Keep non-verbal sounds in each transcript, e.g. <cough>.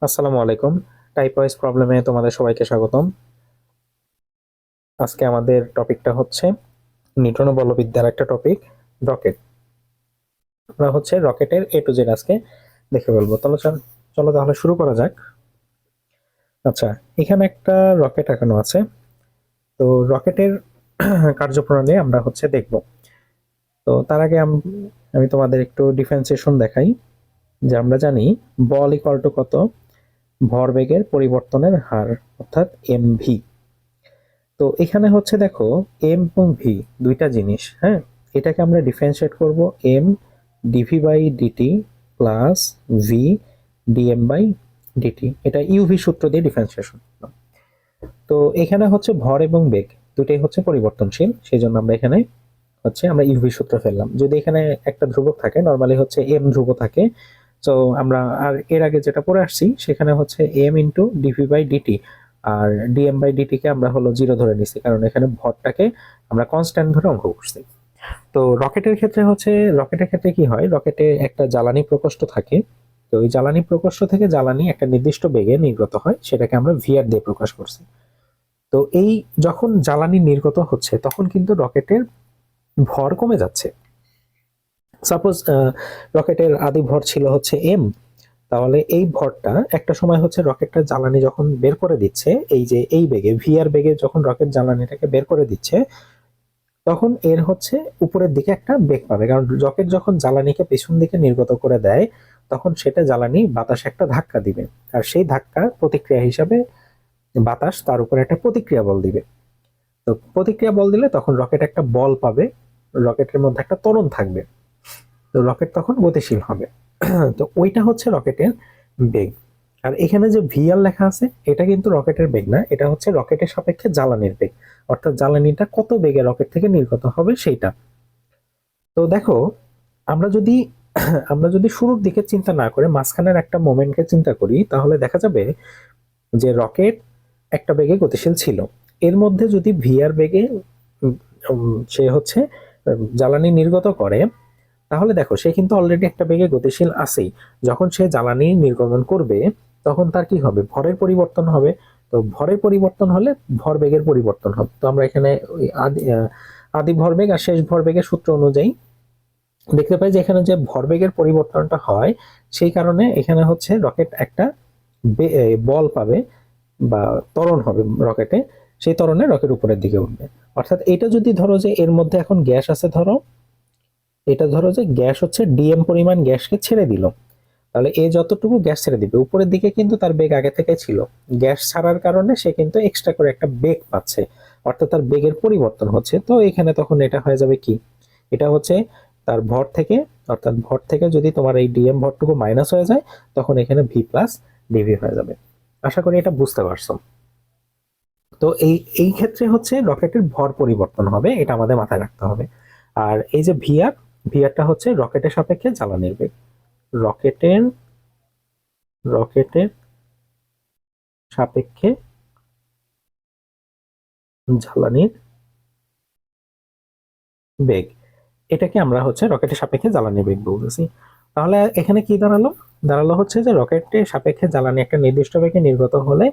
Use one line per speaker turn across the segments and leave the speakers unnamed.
আসসালামু আলাইকুম। Type wise প্রবলেমে তোমাদের সবাইকে স্বাগতম। আজকে আমাদের টপিকটা হচ্ছে নিউটন বলবিদ্যার একটা টপিক, রকেট। আমরা হচ্ছে রকেটের এ টু জেড আজকে দেখে বলব তাহলে চল- তাহলে শুরু করা যাক। আচ্ছা এখানে একটা রকেট আঁকানো আছে। তো রকেটের <clears throat> কার্যপ্রণালী আমরা হচ্ছে দেখব। তো তার আগে আমি তোমাদের একটু ডিফারেন্সিয়েশন দেখাই। যে আমরা জানি বল ইকুয়াল টু কত? ভরবেগের পরিবর্তনের হার, অর্থাৎ এম ভি তো এখানে হচ্ছে দেখো, এম এবং ভি, দুইটা জিনিস হ্যাঁ? এটাকে আমরা ডিফারেন্সিয়েট করব M DV by DT plus V DM by DT. এটা ইউভি সূত্র দিয়ে ডিফারেন্সিয়েশন তো এখানে হচ্ছে ভর এবং বেগ দুটাই হচ্ছে পরিবর্তনশীল সেই জন্য আমরা এখানে হচ্ছে আমরা ইউভি সূত্র ফেললাম। যদি এখানে একটা ধ্রুবক থাকে নর্মালি হচ্ছে এম ধ্রুব থাকে তো আমরা আর এর আগে যেটা পড়ে আসছি, সেখানে হচ্ছে M into DV by DT R DM by DT কে আমরা হলো জিরো ধরে নিছি, কারণ এখানে ভরটাকে আমরা কনস্ট্যান্ট ধরে অঙ্ক করছি। তো রকেটের ক্ষেত্রে হচ্ছে, রকেটের ক্ষেত্রে কি হয়, রকেটে একটা জ্বালানি প্রকোষ্ঠ থাকে, তো ওই জ্বালানি প্রকোষ্ঠ থেকে জ্বালানি একটা নির্দিষ্ট বেগে নির্গত হয়, সেটাকে আমরা ভিআর দিয়ে প্রকাশ করছি। তো এই যখন জ্বালানি নির্গত হচ্ছে, তখন কিন্তু রকেটের ভর কমে যাচ্ছে। সাপোজ রকেটের আদি ভর ছিল হচ্ছে এম তাহলে এই ভরটা একটা সময় হচ্ছে রকেটটা জ্বালানি যখন বের করে দিচ্ছে, এই যে এই বেগে ভিআর বেগে যখন রকেট জ্বালানিটাকে বের করে দিচ্ছে, তখন এর হচ্ছে উপরের দিকে একটা বেগ পাবে। কারণ রকেট যখন জ্বালানিকে পেছন দিকে নির্গত করে দেয়, তখন সেটা জ্বালানি বাতাসে একটা ধাক্কা দিবে। আর সেই ধাক্কা প্রতিক্রিয়া হিসাবে বাতাস তার উপরে একটা প্রতিক্রিয়া বল দিবে। তো প্রতিক্রিয়া বল দিলে তখন রকেট একটা বল পাবে, রকেটের মধ্যে একটা তরণ থাকবে। তো রকেট তখন গতিশীল হবে। তো ওইটা হচ্ছে রকেটের বেগ। আর এখানে যে ভিআর লেখা আছে, এটা কিন্তু রকেটের বেগ না, এটা হচ্ছে রকেটের সাপেক্ষে জ্বালানির বেগ। অর্থাৎ জ্বালানিটা কত বেগে রকেট থেকে নির্গত হবে সেইটা। তো দেখো, আমরা যদি আমরা যদি শুরুর দিকে চিন্তা না করে মাঝখানের একটা মোমেন্টকে চিন্তা করি, তাহলে দেখা যাবে যে রকেট একটা বেগে গতিশীল ছিল। এর মধ্যে যদি ভিআর বেগে সে হচ্ছে জ্বালানি নির্গত করে তাহলে দেখো, সে কিন্তু অলরেডি একটা বেগে গতিশীল আছেই। যখন সে জ্বালানি নির্গমন করবে, তখন তার কি হবে? ভরের পরিবর্তন হবে। তো ভরের পরিবর্তন হলে ভর বেগের পরিবর্তন হবে। তো আমরা এখানে আদি আদি ভরবেগ আর শেষ ভরবেগের সূত্র অনুযায়ী দেখতে পাই যে এখানে যে ভরবেগের পরিবর্তনটা হয়, সেই কারণে এখানে হচ্ছে রকেট একটা বল পাবে বা ত্বরণ হবে রকেটে সেই ত্বরণে রকেট উপরের দিকে উঠবে। অর্থাৎ এটা যদি ধরো যে এর মধ্যে এখন গ্যাস আছে ধরো এটা ধরো যে গ্যাস হচ্ছে ডিএম পরিমাণ গ্যাসকে ছেড়ে দিল। তাহলে এ যতটুকু গ্যাস ছেড়ে দিবে, উপরের দিকে কিন্তু তার বেগ আগে থেকে ছিল। গ্যাস ছাড়ার কারণে সে কিন্তু এক্সট্রা করে একটা বেগ পাচ্ছে, অর্থাৎ তার বেগের পরিবর্তন হচ্ছে। তো এখানে তখন এটা হয়ে যাবে কি? এটা হচ্ছে তার ভর থেকে, অর্থাৎ ভর থেকে যদি তোমার এই ডিএম ভরটুকু মাইনাস হয়ে যায়, তখন এখানে ভি প্লাস ডিভি হয়ে যাবে। আশা করি এটা বুঝতে পারছ। তো এই এই ক্ষেত্রে হচ্ছে রকেটের ভর পরিবর্তন হবে, এটা আমাদের মাথায় রাখতে হবে। আর এই যে ভিআর ভিআরটা হচ্ছে রকেটের সাপেক্ষে জ্বালানির বেগ। রকেটের রকেটের সাপেক্ষে জ্বালানির বেগ। এটাকে আমরা হচ্ছে রকেটের সাপেক্ষে জ্বালানির বেগ বলতেছি। তাহলে এখানে কি দাঁড়াল? দাঁড়াল হচ্ছে যে রকেটের সাপেক্ষে জ্বালানি একটা নির্দিষ্ট বেগে নির্গত হলে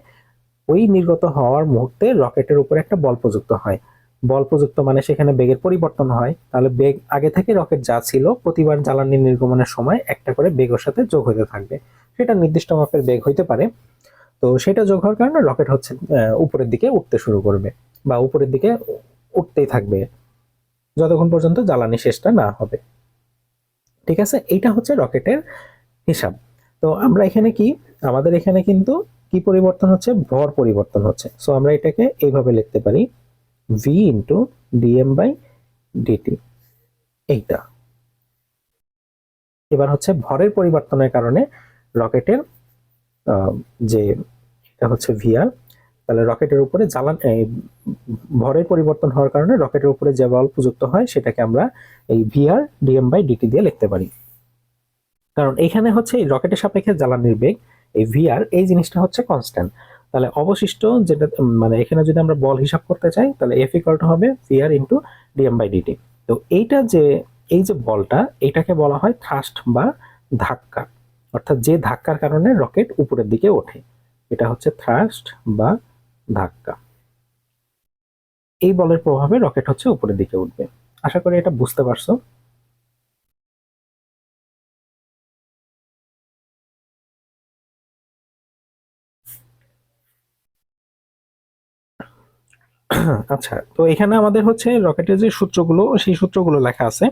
ওই নির্গত হওয়ার মুহূর্তে রকেটের উপরে একটা বল প্রযুক্ত হয়। বল প্রযুক্ত মানে সেখানে বেগের পরিবর্তন হয়। তাহলে বেগ আগে থেকে রকেট যা ছিল, প্রতিবার জ্বালানি নির্গমনের সময় একটা করে বেগের সাথে যোগ হতে থাকবে। সেটা নির্দিষ্ট মাপের বেগ হইতে পারে। তো সেটা যোগ হওয়ার কারণে রকেট হচ্ছে উপরের দিকে উঠতে শুরু করবে বা উপরের দিকে উঠতেই থাকবে, যতক্ষণ পর্যন্ত জ্বালানি শেষটা না হবে। ঠিক আছে? এইটা হচ্ছে রকেটের হিসাব। তো আমরা এখানে কি, আমাদের এখানে কিন্তু কি পরিবর্তন হচ্ছে? ভর পরিবর্তন হচ্ছে। সো আমরা এটাকে এইভাবে লিখতে পারি। V into DM by DT এইটা। এবার হচ্ছে ভরের পরিবর্তনের কারণে রকেটের যে এটা হচ্ছে ভিআর তাহলে রকেটের উপরে জ্বালান ভরের পরিবর্তন হওয়ার কারণে রকেটের উপরে যে বল প্রযুক্ত হয়, সেটাকে আমরা এই ভিআর ডিএম বাই ডিটি দিয়ে লিখতে পারি। কারণ এখানে হচ্ছে এই রকেটের সাপেক্ষে জ্বালানির বেগ, এই ভিআর এই জিনিসটা হচ্ছে কনস্ট্যান্ট তাহলে অবশিষ্ট যেটা মানে এখানে যদি আমরা বল হিসাব করতে চাই, তাহলে এফ ইকাল টু হবে VR into DM by DT তো এইটা যে, এই যে বলটা, এটাকে বলা হয় থ্রাস্ট বা ধাক্কা। অর্থাৎ যে ধাক্কার কারণে রকেট উপরের দিকে ওঠে। এটা হচ্ছে থ্রাস্ট বা ধাক্কা। এই বলের প্রভাবে রকেট হচ্ছে উপরের দিকে উঠবে। আশা করি এটা বুঝতে পারছ। আচ্ছা তো এখানে আমাদের হচ্ছে রকেটের যে সূত্রগুলো, সেই সূত্রগুলো লেখা আছে।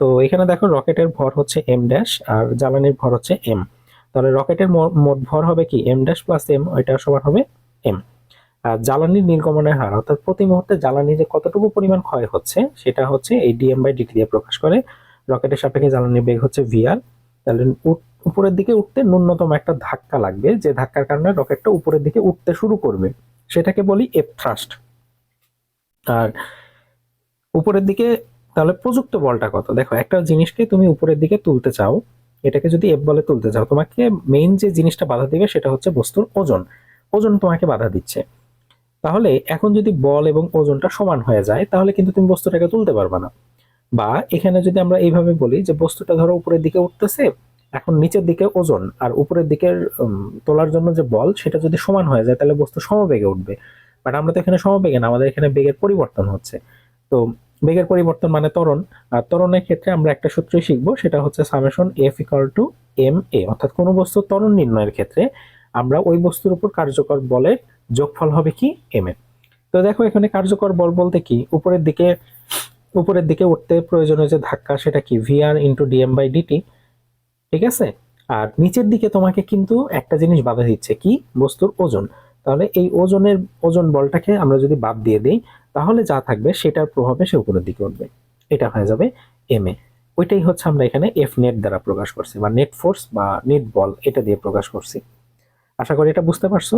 তো এখানে দেখো রকেটের ভর হচ্ছে এম ড্যাশ আর জ্বালানির ভর হচ্ছে এম তাহলে রকেটের মোট ভর হবে কি? এম ড্যাশ প্লাস এম ওইটা সমান হবে এম আর জ্বালানির নির্গমনের হার, অর্থাৎ প্রতি মুহূর্তে জ্বালানি যে কতটুকু পরিমাণ ক্ষয় হচ্ছে, সেটা হচ্ছে এই ডিএম বাই ডিটি দিয়ে প্রকাশ করে। রকেটের সাপেক্ষে জ্বালানির বেগ হচ্ছে ভিআর তাহলে উপরের দিকে উঠতে ন্যূনতম একটা ধাক্কা লাগবে, যে ধাক্কার কারণে রকেটটা উপরের দিকে উঠতে শুরু করবে। সেটাকে বলি এফ থ্রাস্ট আর উপরের দিকে তাহলে প্রযুক্ত বলটা কত? দেখো, একটা জিনিসকে তুমি উপরের দিকে তুলতে চাও, এটাকে যদি এফ বলে তুলতে চাও, তোমাকে মেইন যে জিনিসটা বাধা দিবে সেটা হচ্ছে বস্তুর ওজন। ওজন তোমাকে বাধা দিচ্ছে। তাহলে এখন যদি বল এবং ওজনটা সমান হয়ে যায়, তাহলে কিন্তু তুমি বস্তুটাকে তুলতে পারবে না। বা এখানে যদি আমরা এইভাবে বলি যে বস্তুটা ধরো উপরের দিকে উঠতেছে, এখন নিচের দিকে ওজন, আর উপরের দিকের তোলার জন্য যে বল, সেটা যদি সমান হয়ে যায়, তাহলে বস্তু সমবেগে উঠবে। বাট আমরা তো এখানে সমবেগে না, আমাদের এখানে বেগের পরিবর্তন হচ্ছে। তো বেগের পরিবর্তন মানে ত্বরণ, আর ত্বরণের ক্ষেত্রে আমরা একটা সূত্রই শিখব, সেটা হচ্ছে summation F equal to M A অর্থাৎ কোনো বস্তু ত্বরণ নির্ণয়ের ক্ষেত্রে আমরা ওই বস্তুর উপর কার্যকর বলের যোগফল হবে কি? এম এ তো দেখো এখানে কার্যকর বল বলতে কি? উপরের দিকে উপরের দিকে উঠতে প্রয়োজনীয় যে ধাক্কা, সেটা কি? VR into DM by DT ঠিক আছে? আর নিচের দিকে তোমাকে কিন্তু একটা জিনিস বাধা দিচ্ছে কি? বস্তুর ওজন। তাহলে এই ওজনের ওজন বলটাকে আমরা যদি বাদ দিয়ে দিই, তাহলে যা থাকবে সেটার প্রভাবে সে উপরের দিকে উঠবে। এটা হয়ে যাবে এম এ ওইটাই হচ্ছে আমরা এখানে এফ নেট দ্বারা প্রকাশ করছি, বা নেট ফোর্স বা নেট বল এটা দিয়ে প্রকাশ করছি। আশা করি এটা বুঝতে পারছ?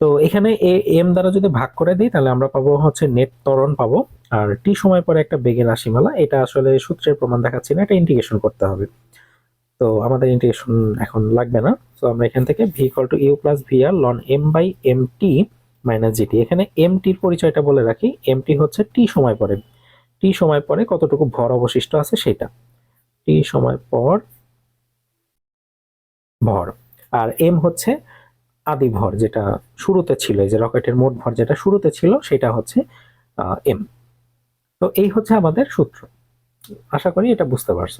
তো এখানে এ এম দ্বারা যদি ভাগ করে দিই, তাহলে আমরা পাবো হচ্ছে নেট ত্বরণ পাবো। আর টি সময় পরে একটা বেগের রাশিমালা, এটা আসলে সূত্রের প্রমাণ দেখাচ্ছি না, এটা ইন্টিগ্রেশন করতে হবে। তো আমাদের ইন্টিগ্রেশন এখন লাগবে না। তো আমরা এখান থেকে V equal to U plus V R ln M by M T minus GT এখানে এম টির পরিচয়টা বলে রাখি। এম টি হচ্ছে টি সময় পরে। টি সময় পরে কতটুকু ভর অবশিষ্ট আছে সেটা। টি সময় পর ভর। আর এম হচ্ছে আদি ভর, যেটা শুরুতে ছিল। এই যে রকেটের মোট ভর যেটা শুরুতে ছিল, সেটা হচ্ছে এম তো এই হচ্ছে আমাদের সূত্র। আশা করি এটা বুঝতে পারছ।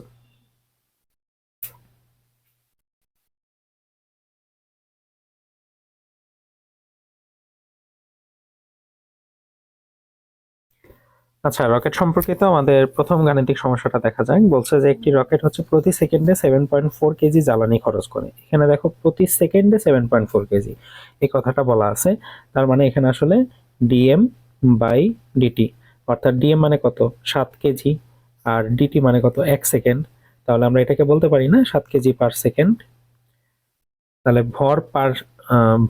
আচ্ছা রকেট সম্পর্কিত আমাদের প্রথম গাণিতিক সমস্যাটা দেখা যায় বলছে যে একটি রকেট হচ্ছে প্রতি সেকেন্ডে সেভেন পয়েন্ট ফোর কেজি জ্বালানি খরচ করে। এখানে দেখো প্রতি সেকেন্ডে সেভেন পয়েন্ট ফোর কেজি। এই কথাটা বলা আছে। তার মানে এখানে আসলে ডিএম বাই ডিটি অর্থাৎ ডিএম মানে কত? সাত কেজি। আর ডিটি মানে কত? এক সেকেন্ড। তাহলে আমরা এটাকে বলতে পারি না সাত কেজি পার সেকেন্ড তাহলে ভর পার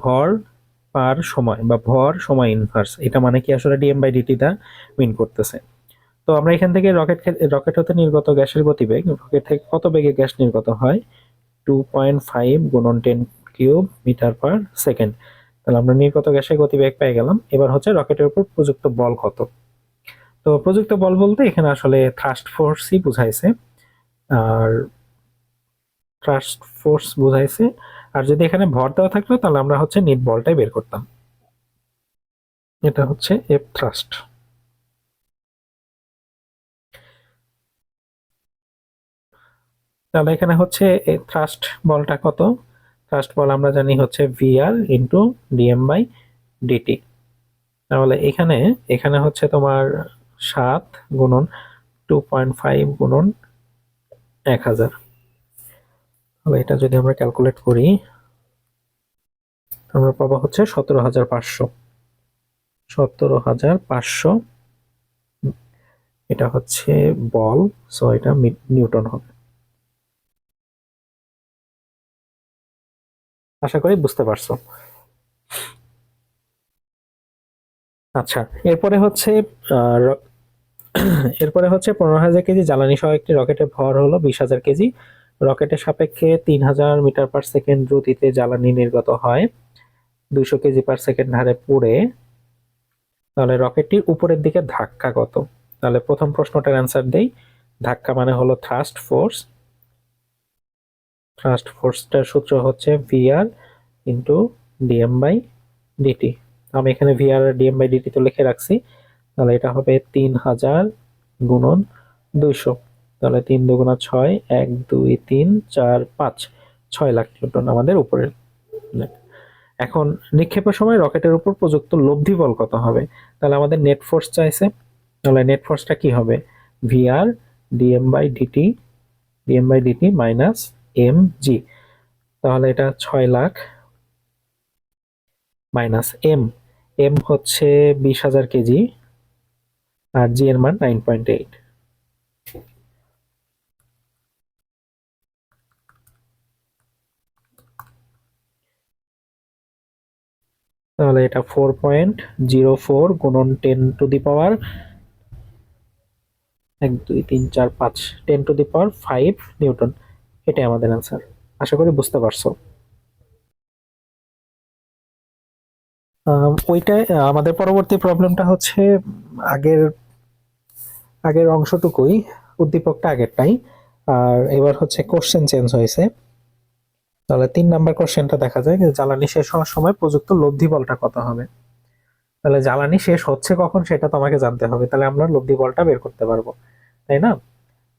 ভর পার সময় বা ভর সময় ইনভার্স এটা মানে কি আসলে ডিএম বাই ডিটি দা উইন করতেছে। তো আমরা এখান থেকে রকেট রকেট হতে নির্গত গ্যাসের গতিবেগ রকেট থেকে কত বেগে গ্যাস নির্গত হয়? টু পয়েন্ট ফাইভ গুণন ten cube metre per second তাহলে আমরা নির্গত গ্যাসের গতিবেগ পেয়ে গেলাম। এবার হচ্ছে রকেটের উপর প্রযুক্ত বল কত? তো প্রযুক্ত বল বলতে এখানে আসলে থ্রাস্ট ফোর্সই বুঝাইছে। আর থ্রাস্ট ফোর্স বুঝাইছে। আর যদি এখানে ভর দেওয়া থাকল তাহলে আমরা হচ্ছে নিট বলটাই বের করতাম। এটা হচ্ছে এফ থ্রাস্ট তাহলে এখানে হচ্ছে থ্রাস্ট বলটা কত? থ্রাস্ট বল আমরা জানি হচ্ছে VR into DM by DT তাহলে এখানে এখানে হচ্ছে তোমার সাত গুণন টু পয়েন্ট ফাইভ গুণন এক হাজার। তাহলে এটা যদি আমরা ক্যালকুলেট করি, আমরা পাবো হচ্ছে সতেরো হাজার পাঁচশো। সতেরো হাজার পাঁচশো, এটা হচ্ছে বল সো এটা নিউটন হবে। আশা করি বুঝতে পারছ। আচ্ছা এরপরে হচ্ছে এরপরে হচ্ছে পনেরো হাজার কেজি জ্বালানি সহ একটি রকেটের ভর হলো বিশ হাজার কেজি। রকেটের সাপেক্ষে তিন হাজার মিটার পার সেকেন্ড দ্রুতিতে জ্বালানি নির্গত হয়। দুইশো কেজি পার সেকেন্ড হারে পুড়ে। তাহলে রকেটটির উপরের দিকে ধাক্কা কত তাহলে প্রথম প্রশ্নটার অ্যান্সার দেই। ধাক্কা মানে হলো থ্রাস্ট ফোর্স থ্রাস্ট ফোর্সটার সূত্র হচ্ছে VR into DM by DT আমি এখানে ভিআর আর ডিএম বাই ডিটি তো লিখে রাখছি। তাহলে এটা হবে তিন হাজার গুণন দুইশো। তাহলে তিন দুগুণা ছয়, এক, দুই, তিন, চার, পাঁচ। ছয় লাখ নিউটন আমাদের উপরের এখন নিক্ষেপের সময় রকেটের উপর প্রযুক্ত লব্ধি বল কত হবে? তাহলে আমাদের নেট ফোর্স চাইছে। তাহলে নেট ফোর্সটা কি হবে? VR DM by DT DM by DT minus M G তাহলে এটা ছয় লাখ মাইনাস এম এম হচ্ছে বিশ হাজার কেজি, আর জি এর মান নাইন পয়েন্ট এইট তাহলে এটা ফোর পয়েন্ট জিরো ফোর গুণন টেন টু দি পাওয়ার এক, দুই, তিন, চার, পাঁচ ten to the power five newton. এটাই আমাদের অ্যান্সার আশা করি বুঝতে পারছ। ওইটাই আমাদের পরবর্তী প্রবলেমটা হচ্ছে, আগের আগের অংশটুকুই, উদ্দীপকটা আগেরটাই। আর এবার হচ্ছে কোশ্চেন চেঞ্জ হয়েছে। তাহলে তিন নাম্বার কোশ্চেনটা দেখা যায় যে, জ্বালানি শেষ হওয়ার সময় প্রযুক্ত লব্ধি বলটা কত হবে? তাহলে জ্বালানি শেষ হচ্ছে কখন সেটা তোমাকে জানতে হবে। তাহলে আমরা লব্ধি বলটা বের করতে পারব, তাই না?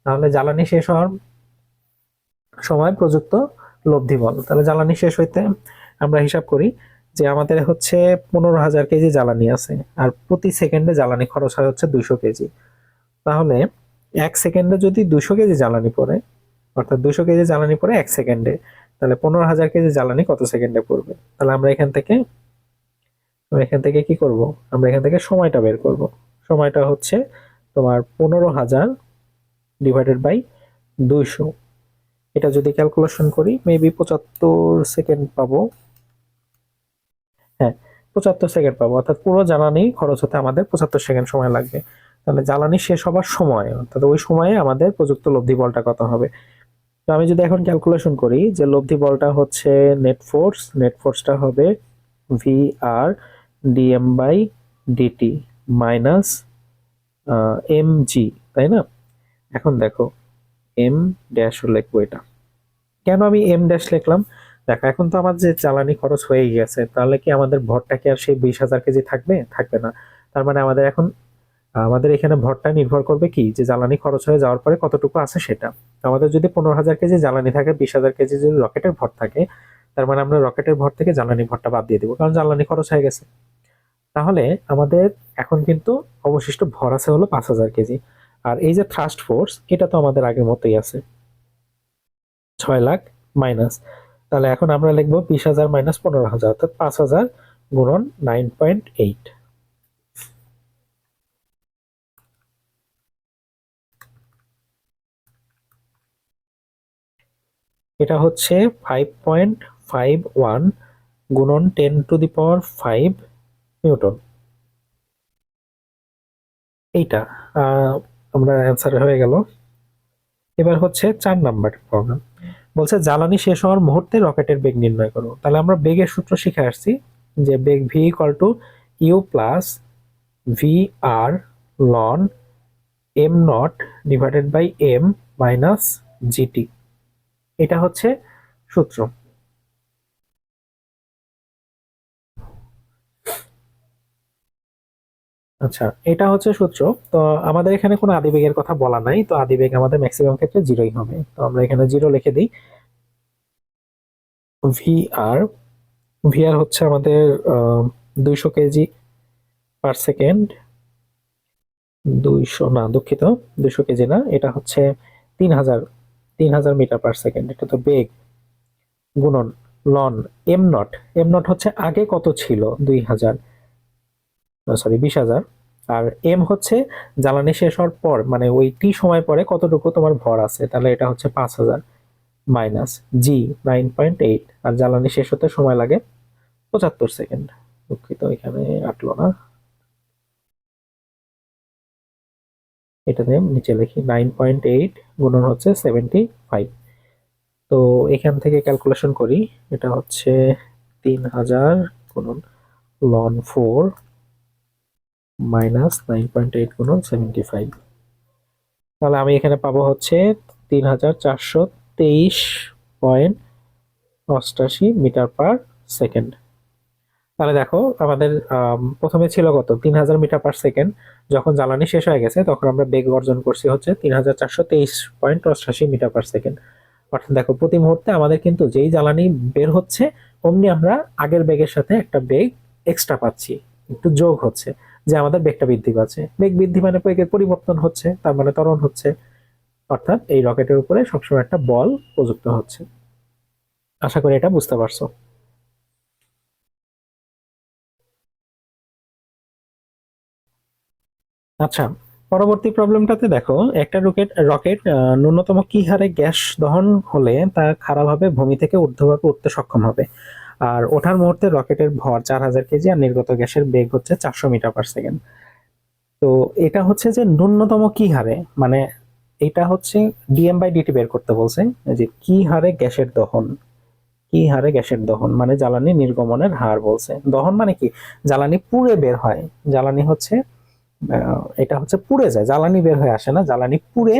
তাহলে জ্বালানি শেষ হওয়ার সময় প্রযুক্ত লব্ধি বল। তাহলে জ্বালানি শেষ হইতে আমরা হিসাব করি যে আমাদের হচ্ছে পনেরো হাজার কেজি জ্বালানি আছে, আর প্রতি সেকেন্ডে জ্বালানি খরচ হয় হচ্ছে দুইশো কেজি। তাহলে এক সেকেন্ডে যদি দুশো কেজি জ্বালানি পড়ে, অর্থাৎ দুশো কেজি জ্বালানি পড়ে এক সেকেন্ডে তাহলে পনেরো হাজার কেজি জ্বালানি কত সেকেন্ডে পড়বে? তাহলে আমরা এখান থেকে, আমরা এখান থেকে কি করব? আমরা এখান থেকে সময়টা বের করব। সময়টা হচ্ছে তোমার পনেরো হাজার ডিভাইডেড বাই দুইশো। এটা যদি ক্যালকুলেশন করি মেবি পঁচাত্তর সেকেন্ড পাবো। হ্যাঁ পঁচাত্তর সেকেন্ড পাবো। অর্থাৎ পুরো জ্বালানি খরচ হতে আমাদের পঁচাত্তর সেকেন্ড সময় লাগবে। তাহলে জ্বালানি শেষ হবার সময়, অর্থাৎ ওই সময়ে আমাদের প্রযুক্ত লব্ধি বলটা কত হবে? আমি যদি এখন ক্যালকুলেশন করি যে লব্ধি বলটা হচ্ছে নেট ফোর্স নেট ফোর্সটা হবে V R DM by DT minus M G তাই না? এখন দেখো এম ড্যাশ লিখব এটা। কেন আমি এম ড্যাশ লিখলাম? দেখো, এখন তো আমার যে জ্বালানি খরচ হয়ে গেছে, তাহলে কি আমাদের ভরটা কি আর সেই বিশ হাজার কেজি থাকবে? থাকবে না। তার মানে আমাদের এখন, আমাদের এখানে ভরটা নির্ভর করবে কি? যে জ্বালানি খরচ হয়ে যাওয়ার পরে কতটুকু আছে সেটা। আমাদের যদি পনেরো হাজার কেজি জ্বালানি থাকে, বিশ হাজার কেজি যদি রকেটের ভর থাকে, তার মানে আমরা রকেটের ভর থেকে জ্বালানি ভরটা বাদ দিয়ে দিব, কারণ জ্বালানি খরচ হয়ে গেছে। তাহলে আমাদের এখন কিন্তু অবশিষ্ট ভর আছে হলো পাঁচ হাজার কেজি। আর এই যে থ্রাস্ট ফোর্স এটা তো আমাদের আগের মতোই আছে। ছয় লাখ মাইনাস তাহলে এখন আমরা লিখব বিশ হাজার মাইনাস পনেরো হাজার, অর্থাৎ পাঁচ হাজার গুণন নাইন পয়েন্ট এইট এটা হচ্ছে ফাইভ পয়েন্ট ফাইভ ওয়ান গুণন ten to the power five newton. এইটা আমরা অ্যান্সার হয়ে গেল। এবার হচ্ছে চার নাম্বার প্রবলেম বলছে, জ্বালানি শেষ হওয়ার মুহূর্তে রকেটের বেগ নির্ণয় করো। তাহলে আমরা বেগের সূত্র শিখে আসছি যে বেগ V equal to U plus V R ln M naught divided by M minus GT এটা হচ্ছে সূত্র। আচ্ছা এটা হচ্ছে সূত্র। তো আমাদের এখানে কোনো আদিবেগের কথা বলা নাই। তো আদিবেগ আমাদের ম্যাক্সিমাম ক্ষেত্রে জিরোই হবে। তো আমরা এখানে জিরো লিখে দিই। ভি আর ভি আর হচ্ছে আমাদের দুইশো কেজি পার সেকেন্ড দুইশো, না, দুঃখিত, দুইশো কেজি না। এটা হচ্ছে তিন হাজার তিন হাজার মিটার পার সেকেন্ড এটা তো বেগ। গুণন ln M naught M naught হচ্ছে আগে কত ছিল? দুই হাজার সরি বিশ হাজার আর এম হচ্ছে জ্বালানি শেষ হওয়ার পর মানে ওই টি সময় পরে কতটুকু তোমার ভর আছে? তাহলে এটা হচ্ছে পাঁচ হাজার minus G nine point eight আর জ্বালানি শেষ হতে সময় লাগে পঁচাত্তর সেকেন্ড দুঃখিত, এখানে আটলো না। এটাতে নিচে লিখি নাইন পয়েন্ট এইট গুণন হচ্ছে সেভেন্টি ফাইভ তো এখান থেকে ক্যালকুলেশন করি, এটা হচ্ছে তিন হাজার গুণন ln four minus nine point eight গুণন সেভেন্টি ফাইভ তাহলে আমি এখানে পাবো হচ্ছে তিন হাজার চারশো তেইশ পয়েন্ট অষ্টাশি মিটার পার সেকেন্ড। তাহলে দেখো আমাদের আম, প্রথমে ছিল কত? তিন হাজার মিটার পার সেকেন্ড। যখন জ্বালানি শেষ হয়ে গেছে তখন আমরা বেগ অর্জন করছি হচ্ছে তিন হাজার চারশো তেইশ পয়েন্ট অষ্টাশি মিটার পার সেকেন্ড। অর্থাৎ দেখো প্রতি মুহূর্তে আমাদের কিন্তু যেই জ্বালানি বের হচ্ছে অমনি আমরা আগের বেগের সাথে একটা বেগ এক্সট্রা পাচ্ছি। একটু যোগ হচ্ছে যে আমাদের বেগটা বৃদ্ধি পাচ্ছে। বেগ বৃদ্ধি মানে বেগের পরিবর্তন হচ্ছে তার মানে ত্বরণ হচ্ছে। অর্থাৎ এই রকেটের উপরে সবসময় একটা বল প্রযুক্ত হচ্ছে। আশা করি এটা বুঝতে পারছ। আচ্ছা পরবর্তী প্রবলেমটাতে দেখো, একটা রকেট রকেট ন্যূনতম কি হারে গ্যাস দহন হলে তা খারাপভাবে ভূমি থেকে ঊর্ধ্বভাবে উঠতে সক্ষম হবে? আর ওঠার মুহূর্তে রকেটের ভর চার হাজার কেজি আর নির্গত গ্যাসের বেগ হচ্ছে চারশো মিটার পার সেকেন্ড তো এটা হচ্ছে যে ন্যূনতম কি হারে মানে এটা হচ্ছে ডিএম বাই ডিটি বের করতে বলছে, যে কি হারে গ্যাসের দহন? কি হারে গ্যাসের দহন? মানে জ্বালানি নির্গমনের হার বলছে। দহন মানে কি? জ্বালানি পুড়ে বের হয়। জ্বালানি হচ্ছে এটা হচ্ছে পুড়ে যায়, জ্বালানি বের হয়ে আসে না, জ্বালানি পুড়ে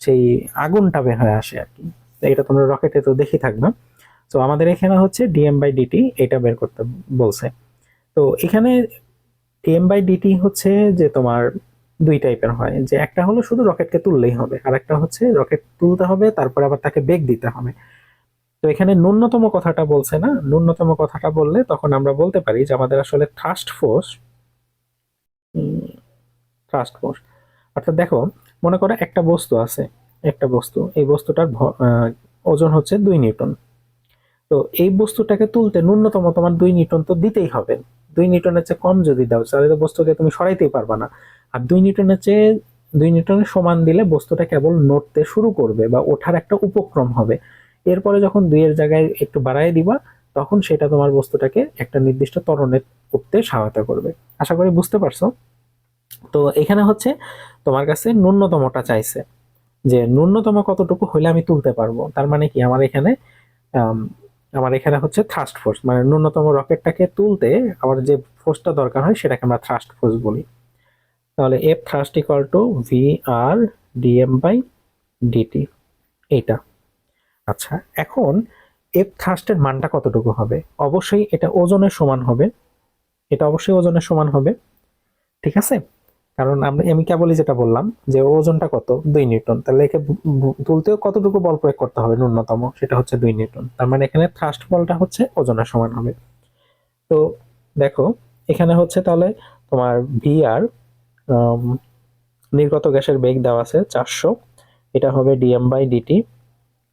সেই আগুনটা বের হয়ে আসে আর কি। এটা তোমরা রকেটে তো দেখি থাকবে। তো আমাদের এখানে হচ্ছে ডিএম বাই ডিটি এটা বের করতে বলছে। তো এখানে ডিএম বাই ডিটি হচ্ছে যে তোমার দুই টাইপের হয়, যে একটা হলো শুধু রকেটকে তুললেই হবে, আর একটা হচ্ছে রকেট তুলতে হবে, তারপরে আবার তাকে বেগ দিতে হবে। তো এখানে ন্যূনতম কথাটা বলছে না, ন্যূনতম কথাটা বললে তখন আমরা বলতে পারি যে আমাদের আসলে থ্রাস্ট ফোর্স থ্রাস্ট ফোর্স অর্থাৎ দেখো, মনে করো একটা বস্তু আছে, একটা বস্তু, এই বস্তুটার ওজন হচ্ছে দুই নিউটন। তো এই বস্তুটাকে তুলতে ন্যূনতম তোমার দুই নিউটন তো দিতেই হবে। দুই নিউটনের চেয়ে কম যদি দাও, তাহলে তো বস্তুকে তুমি সরাইতেই পারবা না। আর দুই নিউটনের চেয়ে, দুই নিউটনের সমান দিলে বস্তুটা কেবল নড়তে শুরু করবে বা ওঠার একটা উপক্রম হবে। এরপরে যখন দুইয়ের জায়গায় একটু বাড়ায় দিবা, তখন সেটা তোমার বস্তুটাকে একটা নির্দিষ্ট ত্বরণে উঠতে সহায়তা করবে। আশা করি বুঝতে পারছ? তো এখানে হচ্ছে তোমার কাছে ন্যূনতমটা চাইছে যে ন্যূনতম কতটুকু হলে আমি তুলতে পারব? তার মানে কি? আমার এখানে আমার এখানে হচ্ছে থ্রাস্ট ফোর্স মানে ন্যূনতম রকেটটাকে তুলতে আমার যে ফোর্সটা দরকার হয় সেটাকে আমরা থ্রাস্ট ফোর্স বলি। তাহলে F thrust equal to V R DM by DT এইটা। আচ্ছা এখন এফ থ্রাস্টের মানটা কতটুকু হবে? অবশ্যই এটা ওজনের সমান হবে। এটা অবশ্যই ওজনের সমান হবে। ঠিক আছে? কারণ আমরা, আমি কেবলই যেটা বললাম যে ওজনটা কত? দুই নিউটন তাহলে একে তুলতেও কতটুকু বল প্রয়োগ করতে হবে ন্যূনতম? সেটা হচ্ছে দুই নিউটন তার মানে এখানে থ্রাস্ট বলটা হচ্ছে ওজনের সমান হবে। তো দেখো, এখানে হচ্ছে তাহলে তোমার ভি আর নির্গত গ্যাসের বেগ দেওয়া আছে চারশো। এটা হবে DM by DT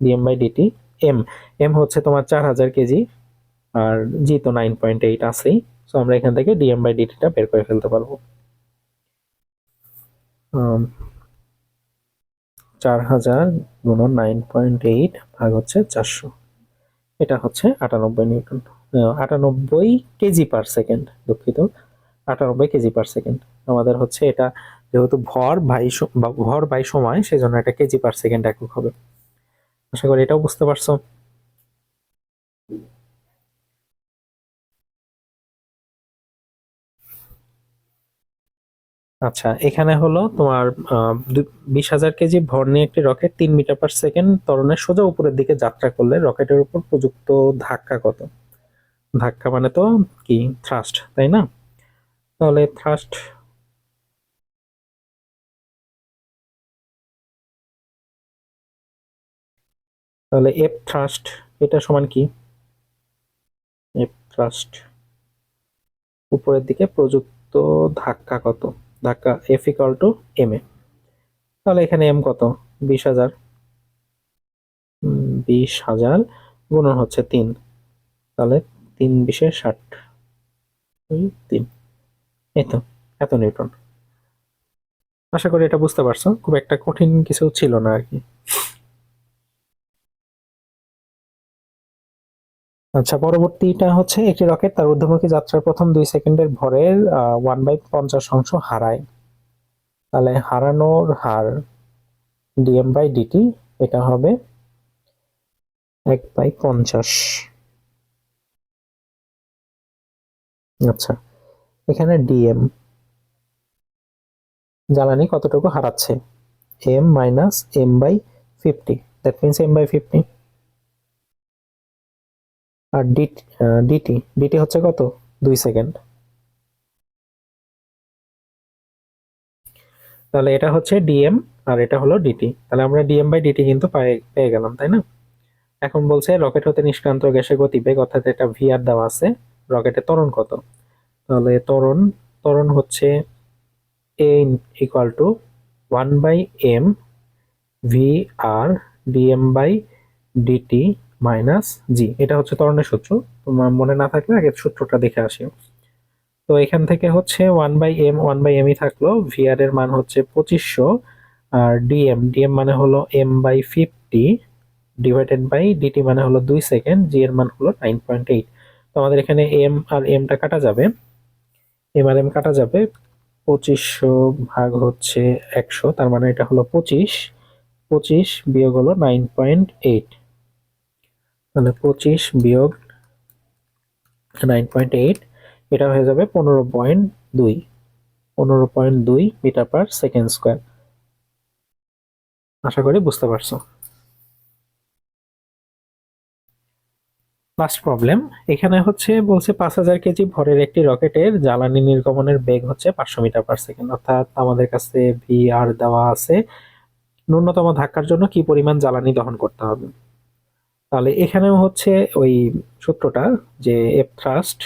DM by DT M M হচ্ছে তোমার চার হাজার কেজি, আর জি তো নাইন পয়েন্ট এইট আছেই। সো আমরা এখান থেকে ডিএম বাই ডিটিটা বের করে ফেলতে পারব। চার হাজার গুণন নাইন পয়েন্ট এইট ভাগ হচ্ছে চারশো। এটা হচ্ছে আটানব্বই নিউটন আটানব্বই কেজি পার সেকেন্ড দুঃখিত, আটানব্বই কেজি পার সেকেন্ড আমাদের হচ্ছে এটা যেহেতু ভর বাই ভর বাই সময়, সেজন্য এটা কেজি পার সেকেন্ড একক হবে। আশা করি এটাও বুঝতে পারছ। আচ্ছা এখানে হলো তোমার বিশ হাজার কেজি ভর নিয়ে একটি রকেট, তিন মিটার পার সেকেন্ড ত্বরণের সোজা উপরের দিকে যাত্রা করলে রকেটের উপর প্রযুক্ত ধাক্কা কত? ধাক্কা মানে তো কি? থ্রাস্ট তাই না? তাহলে থ্রাস্ট তাহলে এফ থ্রাস্ট এটা সমান কি? এফ থ্রাস্ট উপরের দিকে প্রযুক্ত ধাক্কা কত? ধাক্কা F equal to M A তাহলে এখানে এম কত? বিশ হাজার। বিশ হাজার গুণন হচ্ছে তিন। তাহলে তিন বিশে ষাট। তিন। এই এত নিউটন। আশা করি এটা বুঝতে পারছ। খুব একটা কঠিন কিছু ছিল না আর কি। আচ্ছা পরবর্তীটা হচ্ছে একটি রকেট তার ঊর্ধ্বমুখী যাত্রার প্রথম দুই সেকেন্ডের ভরের ওয়ান বাই পঞ্চাশ অংশ হারায়। তাহলে হারানোর হার ডিএম বাই ডিটি এটা হবে এক বাই পঞ্চাশ। আচ্ছা এখানে ডিএম জ্বালানি কতটুকু হারাচ্ছে? M minus M by fifty that means M by fifty R DT DT হচ্ছে কত? দুই সেকেন্ড। তাহলে এটা হচ্ছে ডিএম আর এটা হলো ডিটি তাহলে আমরা ডিএম বাই ডিটি কিন্তু পেয়ে গেলাম, তাই না? এখন বলছে রকেট হতে নিষ্ক্রান্ত গ্যাসের গতিবেগ অর্থাৎ এটা ভিআর দেওয়া আছে। রকেটের ত্বরণ কত? তাহলে ত্বরণ ত্বরণ হচ্ছে A equal to one by M V R DM by DT minus, G, এটা হচ্ছে ত্বরণের সূত্র। তোমার মনে না থাকলে আগে সূত্রটা দেখে আসি। তো এখান থেকে হচ্ছে one by M one by ME থাকল। ভিআর এর মান হচ্ছে পঁচিশশো আর ডিএম ডিএম মানে হলো M by fifty divided by DT মানে হলো দুই সেকেন্ড জি এর মান হলো নাইন পয়েন্ট এইট তো আমাদের এখানে এম আর এমটা কাটা যাবে। এম আর এম কাটা যাবে, পঁচিশশো ভাগ হচ্ছে একশো, তার মানে এটা হলো পঁচিশ। পঁচিশ বিয়োগ হলো নাইন পয়েন্ট এইট মানে পঁচিশ বিয়োগ নাইন পয়েন্ট এইট এটা হয়ে যাবে পনেরো পয়েন্ট দুই। পনেরো পয়েন্ট দুই মিটার পার সেকেন্ড স্কোয়ার আশা করি বুঝতে পারছ। লাস্ট প্রবলেম এখানে হচ্ছে বলছে পাঁচ হাজার কেজি ভরের একটি রকেটের জ্বালানি নির্গমনের বেগ হচ্ছে পাঁচশো মিটার পার সেকেন্ড। অর্থাৎ আমাদের কাছে ভি আর দেওয়া আছে। ন্যূনতম ধাক্কার জন্য কি পরিমাণ জ্বালানি দহন করতে হবে? তাহলে এখানেও হচ্ছে ওই সূত্রটা যে এফ থ্রাস্ট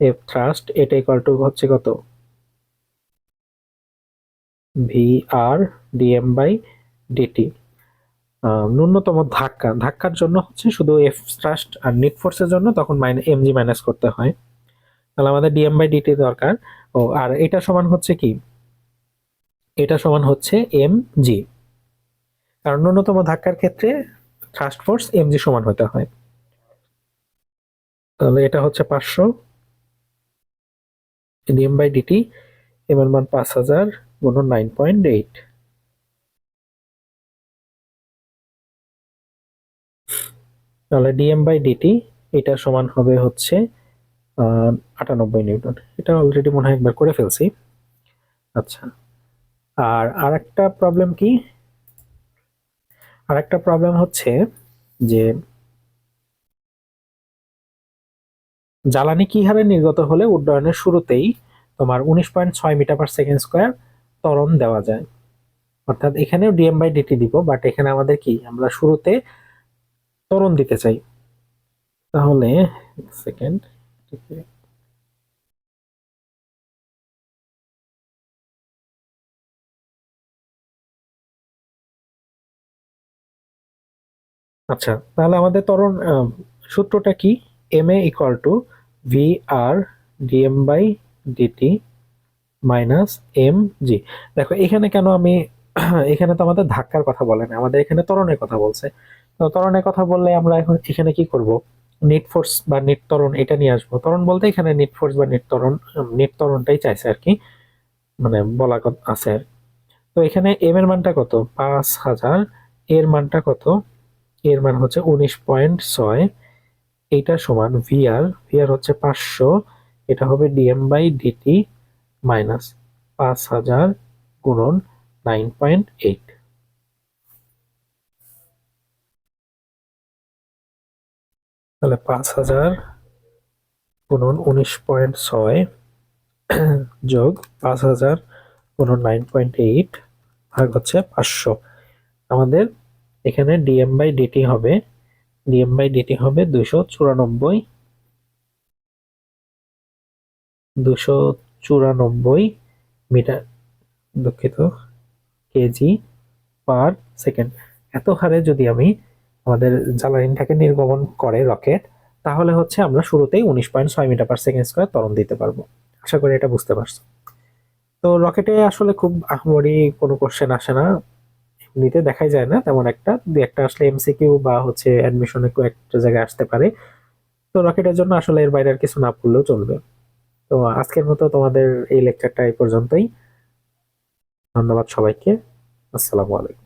এফ থ্রাস্ট এটা ইকুয়াল টু হচ্ছে কত? V R DM by DT ন্যূনতম ধাক্কা। ধাক্কার জন্য হচ্ছে শুধু এফ থ্রাস্ট আর নিট ফোর্সের জন্য তখন মাইনাস এম জি মাইনাস করতে হয়। তাহলে আমাদের ডিএম বাই ডিটি দরকার। ও, আর এটা সমান হচ্ছে কি? এটা সমান হচ্ছে এম জি কারণ ন্যূনতম ধাক্কার ক্ষেত্রে থ্রাস্ট ফোর্স এম জি সমান হতে হয়। তাহলে এটা হচ্ছে পাঁচশো। ডিএম বাই ডিটি এম মান পাঁচ হাজার গুণ নাইন পয়েন্ট এইট তাহলে ডিএম বাই ডিটি এটা সমান হবে হচ্ছে আটানব্বই নিউটন। এটা অলরেডি মনে হয় একবার করে ফেলছি। আচ্ছা আর আরেকটা প্রবলেম কি? আরেকটা প্রবলেম হচ্ছে যে জ্বালানি কি হারে নির্গত হলে উড্ডয়নের শুরুতেই তোমার উনিশ পয়েন্ট ছয় মিটার পার সেকেন্ড স্কোয়ার ত্বরণ দেওয়া যায়? অর্থাৎ এখানেও ডিএম বাই ডিটি দিব বাট এখানে আমাদের কি? আমরা শুরুতে ত্বরণ দিতে চাই। তাহলে সেকেন্ড আচ্ছা তাহলে আমাদের ত্বরণ সূত্রটা কি? M A equal to V R DM by DT minus M G দেখো, এখানে কেন আমি, <clears throat> এখানে তো আমাদের ধাক্কার কথা বলে না, আমাদের এখানে ত্বরণের কথা বলছে। তো ত্বরণের কথা বললে আমরা এখন এখানে কি করব? নিট ফোর্স বা নিট ত্বরণ এটা নিয়ে আসব। ত্বরণ বলতে এখানে নিট ফোর্স বা নিট ত্বরণ নিট ত্বরণটাই চাইছে আর কি মানে বলা আছে আর তো এখানে এম এর মানটা কত? পাঁচ হাজার, এর মানটা কত? এর মান হচ্ছে উনিশ পয়েন্ট ছয়। এইটা সমান ভিআর ভিআর হচ্ছে পাঁচশো। এটা হবে ডিএম বাই ডিটি মাইনাস পাঁচ হাজার গুণন নাইন পয়েন্ট এইট তাহলে পাঁচ হাজার গুণন উনিশ পয়েন্ট ছয় <clears throat> যোগ পাঁচ হাজার গুণন নাইন পয়েন্ট এইট ভাগ হচ্ছে পাঁচশো। আমাদের এখানে ডিএম বাই ডিটি হবে ডিএম বাই ডিটি হবে দুশো চুরানব্বই দুশো চুরানব্বই মিটার দুঃখিত কেজি পার সেকেন্ড এত হারে যদি আমি আমাদের জ্বালানিটাকে নির্গমন করে রকেট, তাহলে হচ্ছে আমরা শুরুতেই উনিশ পয়েন্ট ছয় মিটার পার সেকেন্ড স্কোয়ার তরণ দিতে পারব। আশা করি এটা বুঝতে পারছ। তো রকেটে আসলে খুব আহমরি কোনো কোশ্চেন আসে না। এমনিতে দেখাই যায় না, তেমন একটা। দু একটা আসলে এমসিকিউ বা হচ্ছে অ্যাডমিশনে একটা জায়গায় আসতে পারে। তো রকেটের জন্য আসলে এর বাইরে আর কিছু না পড়লেও চলবে। তো আজকের মতো তোমাদের এই লেকচারটা এই পর্যন্তই। ধন্যবাদ সবাইকে। আসসালামু আলাইকুম।